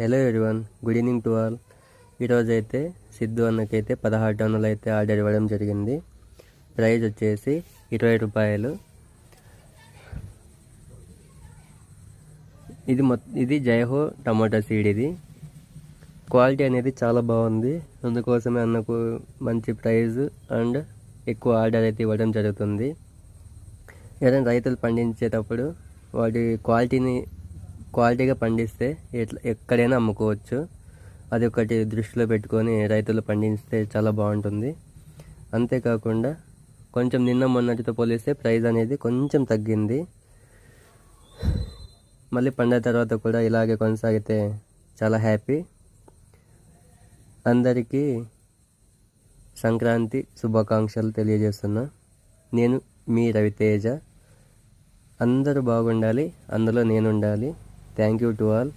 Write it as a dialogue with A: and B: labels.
A: Hello everyone good evening to all ఈరోజు అయితే సిద్ధు అన్నకైతే పదహారు టన్నులు అయితే ఆర్డర్ ఇవ్వడం జరిగింది. ప్రైజ్ వచ్చేసి ఇరవై రూపాయలు. ఇది మొ ఇది జయహో టమాటా సీడ్ ఇది. క్వాలిటీ అనేది చాలా బాగుంది. అందుకోసమే అన్నకు మంచి ప్రైజ్ అండ్ ఎక్కువ ఆర్డర్ అయితే ఇవ్వడం జరుగుతుంది. ఏదైనా రైతులు పండించేటప్పుడు వాటి క్వాలిటీని క్వాలిటీగా పండిస్తే ఎట్లా ఎక్కడైనా అమ్ముకోవచ్చు. అది ఒకటి దృష్టిలో పెట్టుకొని రైతులు పండిస్తే చాలా బాగుంటుంది. అంతేకాకుండా కొంచెం నిన్న మొన్నటితో పోలిస్తే ప్రైస్ అనేది కొంచెం తగ్గింది. మళ్ళీ పండిన తర్వాత కూడా ఇలాగే కొనసాగితే చాలా హ్యాపీ. అందరికీ సంక్రాంతి శుభాకాంక్షలు తెలియజేస్తున్నా. నేను మీ రవితేజ. అందరూ బాగుండాలి అందులో నేను ఉండాలి థ్యాంక్ యూ టు ఆల్